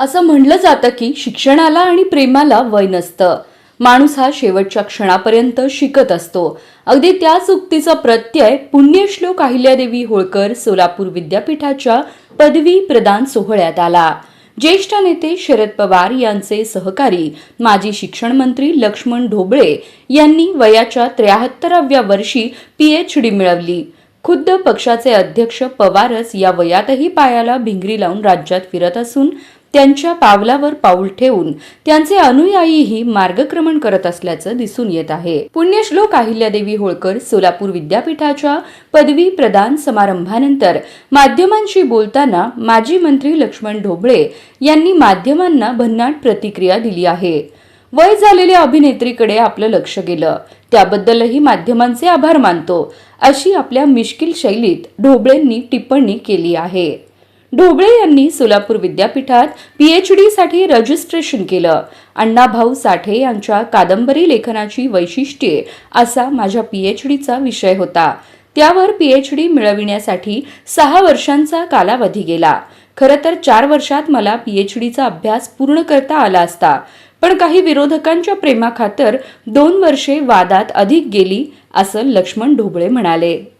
असं म्हणलं जातं की शिक्षणाला आणि प्रेमाला वय नसतं. माणूस हा शेवटच्या क्षणापर्यंत शिकत असतो. अगदी त्याच उक्तीचा प्रत्यय पुण्यश्लोक अहिल्यादेवी होळकर सोलापूर विद्यापीठाच्या पदवी प्रदान सोहळ्यात आला. ज्येष्ठ नेते शरद पवार यांचे सहकारी माजी शिक्षण मंत्री लक्ष्मण ढोबळे यांनी वयाच्या त्र्याहत्तराव्या वर्षी पीएच डी मिळवली. खुद्द पक्षाचे अध्यक्ष पवारच या वयातही पायाला भिंगरी लावून राज्यात फिरत असून त्यांच्या पावलावर पाऊल ठेवून त्यांचे अनुयायीही मार्गक्रमण करत असल्याचं दिसून येत आहे. पुण्यश्लोक अहिल्यादेवी होळकर सोलापूर विद्यापीठाच्या पदवी प्रदान समारंभानंतर माध्यमांशी बोलताना माजी मंत्री लक्ष्मण ढोबळे यांनी माध्यमांना भन्नाट प्रतिक्रिया दिली आहे. वय झालेल्या अभिनेत्रीकडे आपलं लक्ष गेलं. त्याबद्दलही माध्यमांचे आभार मानतो अशी आपल्या मिश्किल शैलीत ढोबळेंनी टिप्पणी केली आहे. ढोबळे यांनी सोलापूर विद्यापीठात पी एच साठी रजिस्ट्रेशन केलं. अण्णाभाऊ साठे यांच्या कादंबरी लेखनाची वैशिष्ट्ये असा माझ्या पीएच डीचा विषय होता. त्यावर पीएच डी मिळविण्यासाठी सहा वर्षांचा कालावधी गेला. खरं तर चार वर्षात मला पीएच डीचा अभ्यास पूर्ण करता आला असता. पण काही विरोधकांच्या प्रेमाखातर दोन वर्षे वादात अधिक गेली असं लक्ष्मण ढोबळे म्हणाले.